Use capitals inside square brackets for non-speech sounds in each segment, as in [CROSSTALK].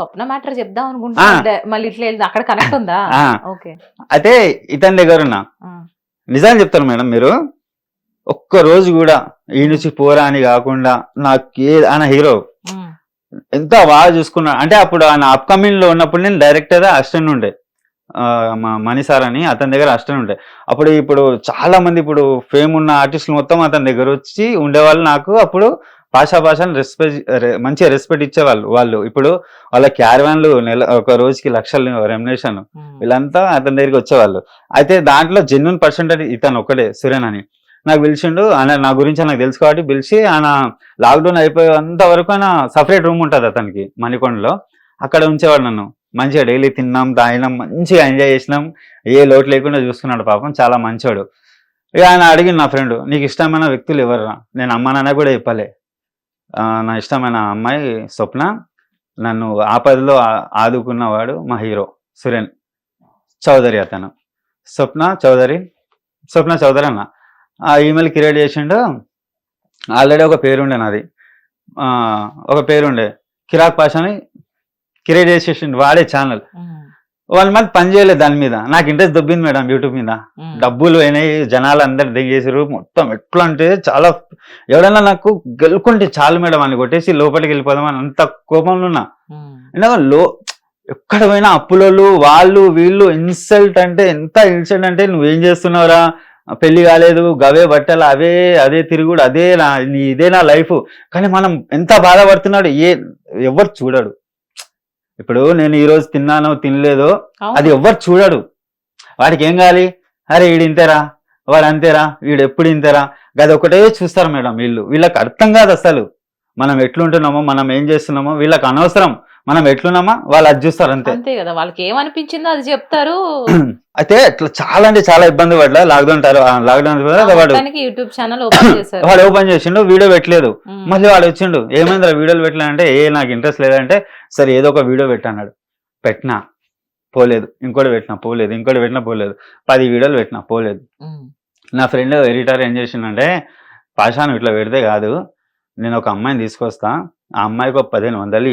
స్వప్న matter చెప్దాం అనుకుంటా మళ్ళీ ఇట్లా అక్కడ కనెక్ట్ ఉందా? ఓకే. అయితే ఇతని దగ్గర ఉన్నా నిజాన్ని చెప్తాను మేడం మీరు. ఒక్క రోజు కూడా ఈ నుంచి పోరా అని కాకుండా నాకు ఏ ఆయన హీరో. ఎంత బాగా చూసుకున్నా అంటే అప్పుడు ఆయన అప్కమింగ్లో ఉన్నప్పుడు నేను డైరెక్టర్ అసిస్టెంట్ ఉండే. మా మణి సార్ అని అతని దగ్గర అసిస్టెంట్ ఉండే. అప్పుడు ఇప్పుడు చాలా మంది ఇప్పుడు ఫేమ్ ఉన్న ఆర్టిస్టులు మొత్తం అతని దగ్గర వచ్చి ఉండేవాళ్ళు నాకు. అప్పుడు భాషా భాషను రెస్పెక్ట్ మంచిగా రెస్పెక్ట్ ఇచ్చేవాళ్ళు వాళ్ళు. ఇప్పుడు వాళ్ళ క్యారవాన్లు నెల ఒక రోజుకి లక్షలు రెమ్యునేషన్ వీళ్ళంతా అతని దగ్గరికి వచ్చేవాళ్ళు. అయితే దాంట్లో జెన్యున్ పర్సెంటేజ్ ఇతను ఒకటే సురేన్ అని. నాకు పిలిచిండు ఆయన నా గురించి నాకు తెలుసు కాబట్టి పిలిచి ఆయన లాక్డౌన్ అయిపోయేంత వరకు ఆయన సపరేట్ రూమ్ ఉంటుంది అతనికి మణికొండలో. అక్కడ ఉంచేవాడు నన్ను. మంచిగా డైలీ తిన్నాం తాగినాం మంచిగా ఎంజాయ్ చేసినాం. ఏ లోటు లేకుండా చూసుకున్నాడు పాపం చాలా మంచోడు. ఇక ఆయన అడిగింది నా ఫ్రెండ్ నీకు ఇష్టమైన వ్యక్తులు ఎవరురా? నేను అమ్మ నాన్న కూడా చెప్పలే. నా ఇష్టమైన అమ్మాయి స్వప్న. నన్ను ఆపదలో ఆదుకున్నవాడు మా హీరో సురేన్ చౌదరి అతను. స్వప్న చౌదరి స్వప్న చౌదరి అన్న. ఆ ఈమెయిల్ క్రియేట్ చేసిండు. ఆల్రెడీ ఒక పేరుండే నాది. ఒక పేరుండే. కిరాక్ పాషాని క్రియేట్ చేసేసిండు వాడే ఛానల్. వన్ మంత్ పని చేయలేదు దాని మీద. నాకు ఇంట్రెస్ట్ దొబ్బింది మేడం యూట్యూబ్ మీద. డబ్బులు పోయినాయి జనాలు అందరు దిగేసారు మొత్తం ఎట్లా అంటే చాలా ఎవడన్నా నాకు గెలుకుంటే చాలు మేడం అని కొట్టేసి లోపలికి వెళ్ళిపోదామని అంత కోపంలో ఉన్నా. ఎందుకంటే లో ఎక్కడ పోయినా అప్పులోళ్ళు వాళ్ళు వీళ్ళు ఇన్సల్ట్ అంటే ఎంత ఇన్సల్ట్ అంటే నువ్వేం చేస్తున్నావురా? పెళ్ళి కాలేదు గవే బట్టలు అవే అదే తిరుగుడు అదే నీ ఇదే నా లైఫ్ కానీ మనం ఎంత బాధపడుతున్నాడు ఏ ఎవరు చూడడు. ఇప్పుడు నేను ఈ రోజు తిన్నానో తినలేదో అది ఎవ్వరు చూడడు. వాడికి ఏం కావాలి? అరే వీడు ఇంతేరా? వాడు అంతేరా? వీడు ఎప్పుడు ఇంతేరా? అది ఒకటే చూస్తారు మేడం వీళ్ళు. వీళ్ళకి అర్థం కాదు అసలు. మనం ఎట్లుంటున్నామో మనం ఏం చేస్తున్నామో వీళ్ళకి అనవసరం. మనం ఎట్లున్నామా వాళ్ళు అది చూస్తారు అంతే. అంతే కదా వాళ్ళకి ఏమనిపించిందో అది చెప్తారు. [CLEARS THROAT] అయితే ఇట్లా చాలా అంటే చాలా ఇబ్బంది పడ్డా లాక్డౌన్ లాక్డౌన్ వాడు యూట్యూబ్ ఛానల్ ఓపెన్ [CLEARS THROAT] చేశారు. వాడు ఓపెన్ చేసిండు వీడియో పెట్టలేదు. మళ్ళీ వాడు వచ్చిండు ఏమైందిరా వీడియోలు పెట్టలేదంటే ఏ నాకు ఇంట్రెస్ట్ లేదంటే సరే ఏదో ఒక వీడియో పెట్టన్నాడు పెట్టినా పోలేదు. ఇంకోటి పెట్టినా పోలేదు. ఇంకోటి పెట్టినా పోలేదు. పది వీడియోలు పెట్టినా పోలేదు. నా ఫ్రెండ్ ఎడిటర్ ఏం చేసిండంటే పాషాను ఇట్లా పెడితే కాదు నేను ఒక అమ్మాయిని తీసుకొస్తా ఆ అమ్మాయికి ఒక పదిహేను వందలు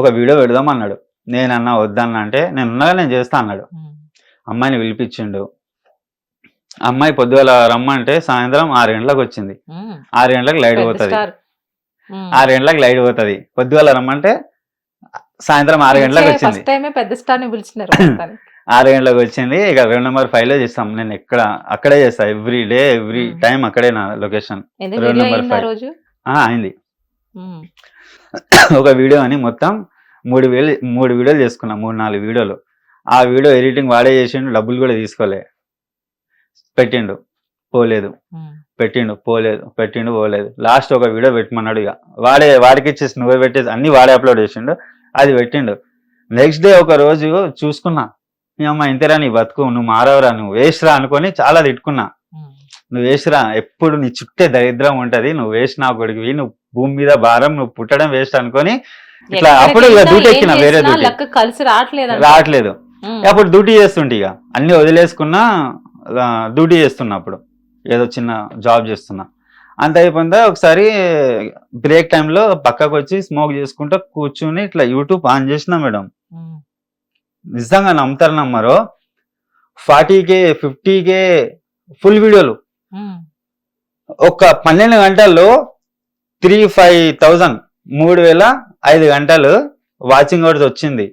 ఒక వీడియో పెడదాం అన్నాడు నేనన్నా వద్దన్నా అంటే నేను ఉన్నగా నేను చేస్తా అన్నాడు. అమ్మాయిని పిలిపించిండు అమ్మాయి పొద్దుగల రమ్మంటే సాయంత్రం ఆరు గంటలకు వచ్చింది. ఆరు గంటలకు లైట్ పోతుంది. ఆరు గంటలకు లైట్ పోతుంది పొద్దుగల రమ్మంటే సాయంత్రం ఆరు గంటలకు వచ్చింది పెద్ద స్టార్ పిలిచినారు. ఆరు గంటలకు వచ్చింది. ఇక రెండు నెంబర్ ఫైవ్లో చేస్తాం. నేను ఎక్కడ అక్కడే చేస్తా. Every day every. టైం అక్కడే నా లొకేషన్ వీడియో నెంబర్ ఫైవ్. అయింది. ఒక వీడియో అని మొత్తం మూడు వేలు మూడు వీడియోలు చేసుకున్నా. మూడు నాలుగు వీడియోలు ఆ వీడియో ఎడిటింగ్ వాడే చేసిండు. డబ్బులు కూడా తీసుకోలే. పెట్టిండు. పోలేదు. పెట్టిండు. పోలేదు. పెట్టిండు పోలేదు. లాస్ట్ ఒక వీడియో పెట్టమన్నాడు ఇక. వాడే వాడికి ఇచ్చేసి నువ్వే పెట్టేసి అన్ని వాడే అప్లోడ్ చేసిండు. అది పెట్టిండు. నెక్స్ట్ డే ఒక రోజు చూసుకున్నా. నీ అమ్మ ఇంతరా నీ బతుకు నువ్వు మారవరా నువ్వు వేస్ట్ రా అనుకొని చాలా తిట్టుకున్నా. నువ్వు వేస్ట్ రా ఎప్పుడు నీ చుట్టే దరిద్రం ఉంటది నువ్వు వేస్ట్ నా కొడుకువి నువ్వు భూమి మీద భారం నువ్వు పుట్టడం వేస్ట్ అనుకొని ఇట్లా అప్పుడు ఇక ఎక్కిన వేరే లక్ కలిసి రావట్లేదు రావట్లేదు. అప్పుడు డ్యూటీ చేస్తుంటే ఇక అన్ని వదిలేసుకున్నా డ్యూటీ చేస్తున్నా అప్పుడు. ఏదో చిన్న జాబ్ చేస్తున్నా. అంత అయిపోయిందా ఒకసారి బ్రేక్ టైంలో పక్కకు వచ్చి స్మోక్ చేసుకుంటూ కూర్చుని ఇట్లా యూట్యూబ్ ఆన్ చేసిన మేడం. నిజంగా నమ్ముతారు నమ్మరో. Forty K fifty K full వీడియోలు. ఒక పన్నెండు గంటల్లో త్రీ ఫైవ్ థౌజండ్ మూడు వేల ఐదు గంటలు వాచింగ్ అవర్స్ వచ్చింది.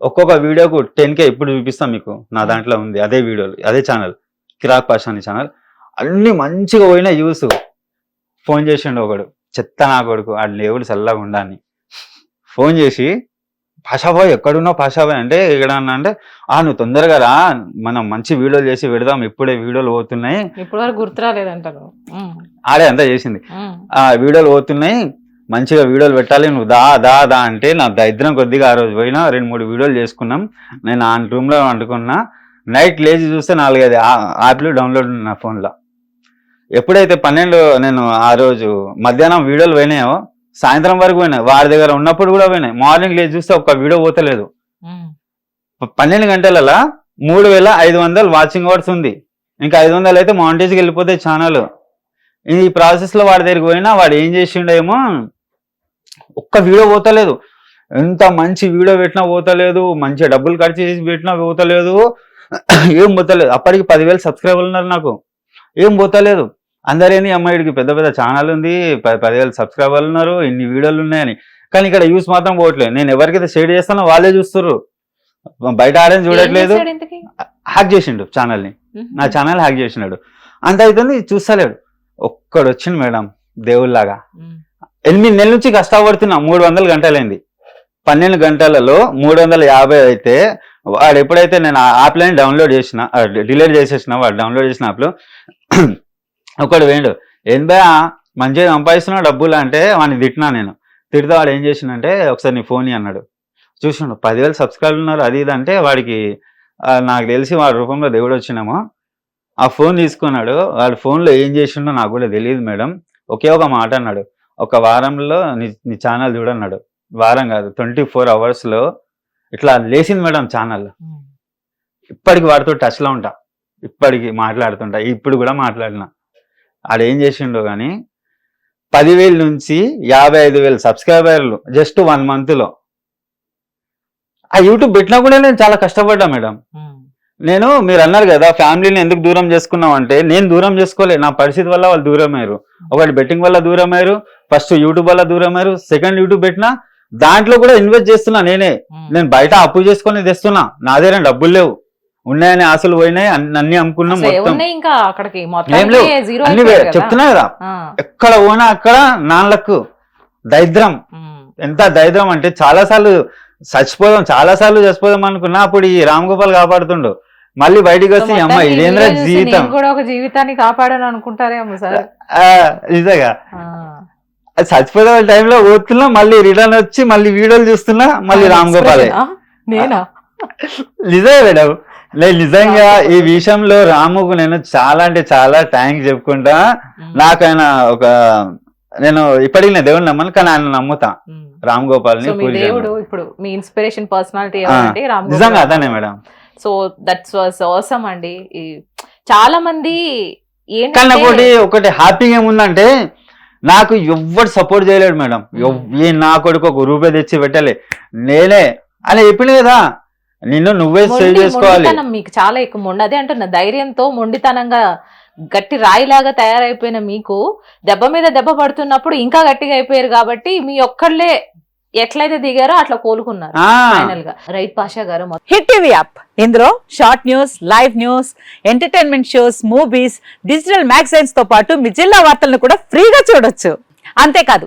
ఒక్కొక్క వీడియోకు టెన్ కే ఇప్పుడు చూపిస్తాం మీకు. నా దాంట్లో ఉంది. అదే వీడియోలు అదే ఛానల్. కిరాక్ పాషాని ఛానల్. అన్ని మంచిగా పోయిన యూస్. ఫోన్ చేసిండు ఒకడు. చెత్త నా కొడుకు. ఆ దేవుడు చల్లగా ఉండాలని. ఫోన్ చేసి పాషాబాయ్ ఎక్కడున్నావు పాషాబాయ్ అంటే ఇక్కడ అన్నా అంటే ఆ నువ్వు తొందరగా రా మనం మంచి వీడియోలు చేసి పెడదాం ఇప్పుడే వీడియోలు పోతున్నాయి. ఇప్పుడు వరకు గుర్తు రాలేదంటారు. ఉమ్. ఆడే అంతా చేసింది. ఆ వీడియోలు పోతున్నాయి మంచిగా వీడియోలు పెట్టాలి నువ్వు దా దా దా అంటే నా దరిద్రం కొద్దిగా ఆ రోజు పోయినా రెండు మూడు వీడియోలు చేసుకున్నాం. నేను ఆ రూమ్లో వండుకున్నా నైట్ లేచి చూస్తే నాలుగైదు యాప్లు డౌన్లోడ్ నా ఫోన్లో. ఎప్పుడైతే పన్నెండు నేను ఆ రోజు మధ్యాహ్నం వీడియోలు పోయినాయో సాయంత్రం వరకు పోయినాయి వాడి దగ్గర ఉన్నప్పుడు కూడా పోయినాయి మార్నింగ్ లేచి చూస్తే ఒక్క వీడియో పోతలేదు. పన్నెండు గంటలలో మూడు వేల ఐదు వందలు వాచింగ్ అవర్స్ ఉంది. ఇంకా ఐదు వందలు అయితే మౌంటేజ్కి వెళ్ళిపోతాయి ఛానల్. ఈ ప్రాసెస్లో వాడి దగ్గరికి పోయినా వాడు ఏం చేసిండేమో ఒక్క వీడియో పోతలేదు. ఎంత మంచి వీడియో పెట్టినా పోతలేదు మంచిగా డబ్బులు ఖర్చు చేసి పెట్టినా పోతలేదు. ఏం పోతలేదు. అప్పటికి పదివేలు సబ్స్క్రైబర్లు ఉన్నారు నాకు. ఏం పోతలేదు. అందరేని అమ్మాయిడికి పెద్ద పెద్ద ఛానల్ ఉంది పదివేలు సబ్స్క్రైబర్లు ఉన్నారు ఇన్ని వీడియోలు ఉన్నాయని. కానీ ఇక్కడ యూస్ మాత్రం పోవట్లేదు. నేను ఎవరికైతే షేర్ చేస్తానో వాళ్ళే చూస్తారు బయట ఆడని చూడట్లేదు? హ్యాక్ చేసిండు ఛానల్ని. నా. ఛానల్ హ్యాక్ చేసినాడు. అంత అవుతుంది చూస్తలేడు. ఒక్కడు వచ్చిండు మేడం దేవుళ్ళలాగా. ఎనిమిది నెలల నుంచి కష్టపడుతున్నా మూడు వందల గంటలైంది. పన్నెండు గంటలలో మూడు వందల యాభై అయితే వాడు ఎప్పుడైతే నేను ఆ యాప్లని డౌన్లోడ్ చేసిన డిలీట్ చేసేసిన వాడు డౌన్లోడ్ చేసిన యాప్లో ఒకడు వేయండు ఏందా మంచిగా సంపాదిస్తున్నావు డబ్బులు? అంటే వాడిని తిట్టినా నేను. తిడితే వాడు ఏం చేసిండంటే ఒకసారి నీ ఫోన్ ఇయ్యి" అన్నాడు. చూసిండు పదివేలు సబ్స్క్రైబర్ ఉన్నారు అది ఇది అంటే వాడికి నాకు తెలిసి వాడి రూపంలో దేవుడు వచ్చినామో ఆ ఫోన్ తీసుకున్నాడు వాడి ఫోన్లో ఏం చేసిండో నాకు కూడా తెలియదు మేడం. ఒకే ఒక మాట అన్నాడు ఒక వారంలో నీ నీ ఛానల్ చూడన్నాడు వారం కాదు ట్వంటీ ఫోర్ అవర్స్లో ఇట్లా లేచింది మేడం ఛానల్. ఇప్పటికి వాడితో టచ్లో ఉంటా ఇప్పటికి మాట్లాడుతుంటా ఇప్పుడు కూడా మాట్లాడినా. ఆడేం చేసిండో కానీ పదివేల నుంచి యాభై ఐదు వేలు సబ్స్క్రైబర్లు జస్ట్ వన్ మంత్లో. ఆ యూట్యూబ్ పెట్టినా కూడా నేను చాలా కష్టపడ్డా మేడం. నేను మీరు అన్నారు కదా ఫ్యామిలీని ఎందుకు దూరం చేసుకున్నాం అంటే నేను దూరం చేసుకోలే. నా పరిస్థితి వల్ల వాళ్ళు దూరం అయ్యారు ఒకటి బెట్టింగ్ వల్ల దూరం అయ్యారు ఫస్ట్ యూట్యూబ్ వల్ల దూరం అయ్యారు సెకండ్ యూట్యూబ్ పెట్టినా దాంట్లో కూడా ఇన్వెస్ట్ చేస్తున్నా నేనే. నేను బయట అప్పు చేసుకొని తెస్తున్నా నా దగ్గర డబ్బులు లేవు. ఉన్నాయని ఆశలు పోయినాయి అన్ని అమ్ముకున్నా మొత్తం. ఇంకా అక్కడికి. జీరో అన్ని చెప్తున్నా కదా. ఎక్కడ పోనా అక్కడ నాన్నలకు దరిద్రం. ఎంత దరిద్రం అంటే చాలా సార్లు చచ్చిపోదాం చాలా సార్లు చచ్చిపోదాం అనుకున్నా అప్పుడు ఈ రామ్ గోపాల్ కాపాడుతుండు. మళ్ళీ బయటికి వచ్చి అమ్మ ఇదేంద్ర జీవితం? నేను కూడా ఒక జీవితాన్ని కాపాడని అనుకుంటారేమో సార్. ఆ, నిజంగా. ఆ. అది చచ్చిపోయే టైంలో పోతున్నా మళ్ళీ రిటర్న్ వచ్చి మళ్ళీ వీడియోలు చూస్తున్నా మళ్ళీ రామ్ గోపాల్? నేనా? నిజమే మేడం. నేను నిజంగా ఈ విషయంలో రాముకు నేను చాలా అంటే చాలా థ్యాంక్స్ చెప్పుకుంటా. నాకు ఆయన ఒక నేను ఇప్పటికి నేను దేవుడిని నమ్మను కానీ ఆయన నమ్ముతా. మ్మ్. రామ్ మీ పూరి దేవుడు. ఇప్పుడు మీ ఇన్స్పిరేషన్ పర్సనాలిటీ గోపాల్. నిజంగా. అతనే మేడం. సో దట్స్ వాస్ అవసరం అండి. చాలా మంది కానీ ఒకటి ఒకటి హ్యాపీగా ఏముందంటే నాకు ఎవ్వరు సపోర్ట్ చేయలేడు మేడం. ఈ నా కొడుకు ఒక రూపాయి తెచ్చి పెట్టలే. నేనే. అని చెప్పింది కదా నిన్ను నువ్వే సేవ్ చేసుకోవాలి. మొండితనం మీకు చాలా ఎక్కువ మొండి. అదే అంటున్నా ధైర్యంతో మొండితనంగా గట్టి రాయిలాగా తయారైపోయిన మీకు దెబ్బ మీద దెబ్బ పడుతున్నప్పుడు ఇంకా గట్టిగా అయిపోయారు కాబట్టి మీ ఒక్కళ్ళే ఎట్లయితే దిగారో అట్లా కోలుకున్నారు ఆ, ఫైనల్గా right Pasha garu Hit TV app. ఇందులో short news live news entertainment shows movies digital మ్యాగజైన్స్తో పాటు మీ జిల్లా వార్తలను కూడా ఫ్రీగా చూడొచ్చు. అంతేకాదు